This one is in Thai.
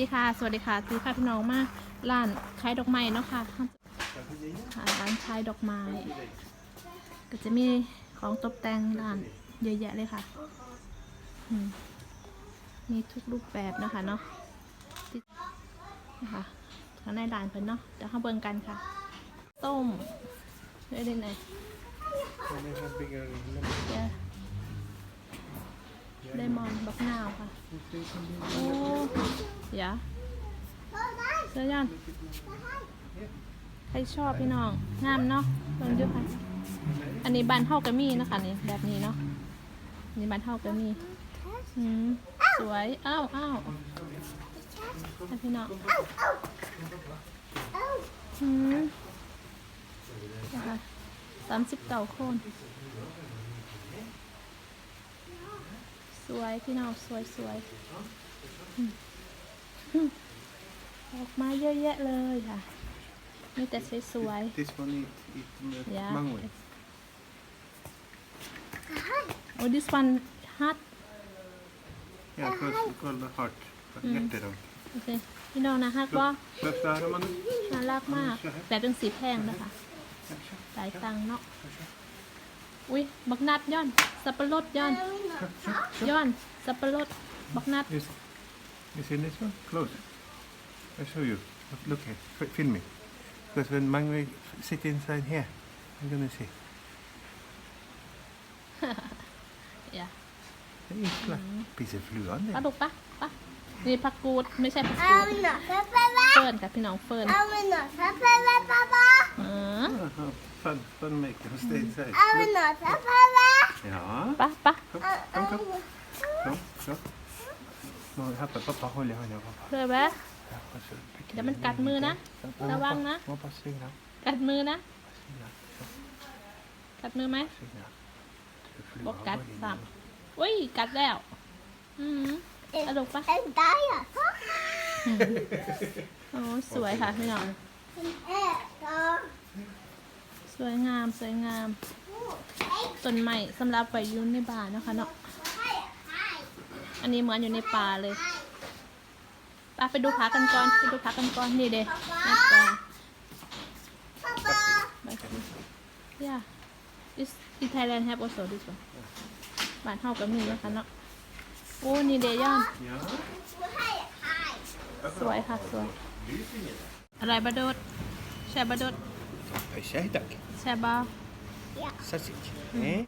ดีค่ะ สวัสดีค่ะซื้อค่ะพี่น้องมาร้านขายดอกไม้เนาะค่ะค่ะร้านขายดอกไม้ ก็จะมีของตกแต่งร้านเยอะแยะเลยค่ะอืมมีทุกรูปแบบนะคะเนาะที่นะคะข้างในร้านเพิ่นเนาะเดี๋ยวเข้าเบิ่งกันค่ะ ต้มได้ได้ไหน And เดี๋ยวเลมอนบักนาวค่ะ โอ้ยะเสื้อยันใครชอบพี่น้อง งามเนาะลองดูค่ะ อันนี้บานเท่ากับมีนะคะนี่แบบนี้เนาะนี่บานเท่ากับมีอืมสวย อ้าวอ้าวพี่น้องอืมนะคะสามสิบเก้าคน ส วยพี่น้องสวยสวยอืมอืมออกมาเยอะแยะเลยค่ะ มีแต่สวย This one eat, eat uh, ๆ yeah mango. oh this one hot Yeah, called, called the heart. Hjärterum. โอเคพี่น้องนะฮักก็ Plus där har man... น่ารักมากแต่เป็นสีแพงนะคะหลายตังค์เนาะ อุ้ยบักนัดย้อน สับปะรดย้อนย้อน สับปะรดบักนัด Is, you see this one? Close. I show you. Look, look here. F- Film me. Because when mango sit inside here, I'm gonna see. อย่า Det är inte klart. Piece flugan ปลา det. ดุกปะปะนี่ผักกูดไม่ใช่ผักกูเอาดหน่อย pappa เฟิร์นกับพี่น้องเฟิร์นเอาหน่อย pappa pappa เออ Jaha, Fun, fun maker. Stay inside. เอา Look. หน่อย pappa Ja. ปะปะ Kom, kom, kom. Kom, kom. Nå, här, pappa, håll i handen. Pappa. เลยไหม Ja, och så pickar เดี๋ยวมัน vi กัดมือนะ lite. ระวังนะ Hoppa, svinga, กัดมือนะ svinga, กัดมือไหม svinga. Du บอก flugan กัด går in สาม i- อุ้ยกัดแล้ว อืมปลาดุกปะ en där ja โอ้สวยค่ะพี่น้อง äta ส วยงามสวยงามต้นไม้สำหรับไว้อยุ่ในบ้านเนาะคะเนาะอันนี้เหมือนอยู่ในป่าเลยไปไปดูผากันก่อนไปดูผากันก่อนนี่เด้หน้าตา pappa ไปสิ yeah this in Thailand have also this one บ้านเฮาก็มีนะคะเนาะโอ้นี่เดย่อน Ja. สวยค่ะสวยอะไรบะโดดแช่บะโดด Hej, tack. แช่บะ Sausage. Eh?